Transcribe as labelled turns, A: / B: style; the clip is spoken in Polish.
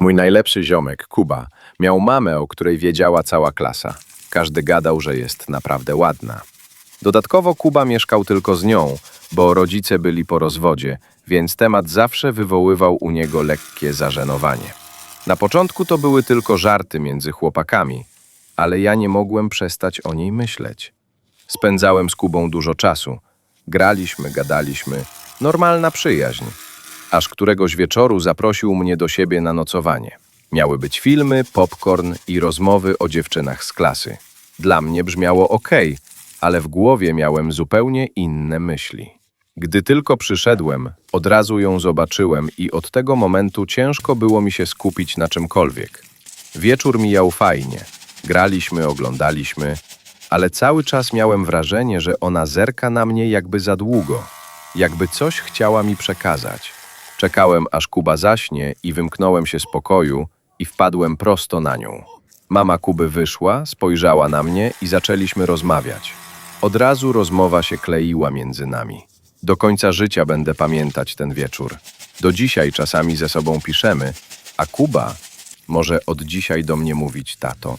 A: Mój najlepszy ziomek, Kuba, miał mamę, o której wiedziała cała klasa. Każdy gadał, że jest naprawdę ładna. Dodatkowo Kuba mieszkał tylko z nią, bo rodzice byli po rozwodzie, więc temat zawsze wywoływał u niego lekkie zażenowanie. Na początku to były tylko żarty między chłopakami, ale ja nie mogłem przestać o niej myśleć. Spędzałem z Kubą dużo czasu. Graliśmy, gadaliśmy. Normalna przyjaźń. Aż któregoś wieczoru zaprosił mnie do siebie na nocowanie. Miały być filmy, popcorn i rozmowy o dziewczynach z klasy. Dla mnie brzmiało ok, ale w głowie miałem zupełnie inne myśli. Gdy tylko przyszedłem, od razu ją zobaczyłem i od tego momentu ciężko było mi się skupić na czymkolwiek. Wieczór mijał fajnie. Graliśmy, oglądaliśmy, ale cały czas miałem wrażenie, że ona zerka na mnie jakby za długo, jakby coś chciała mi przekazać. Czekałem, aż Kuba zaśnie i wymknąłem się z pokoju i wpadłem prosto na nią. Mama Kuby wyszła, spojrzała na mnie i zaczęliśmy rozmawiać. Od razu rozmowa się kleiła między nami. Do końca życia będę pamiętać ten wieczór. Do dzisiaj czasami ze sobą piszemy, a Kuba może od dzisiaj do mnie mówić tato.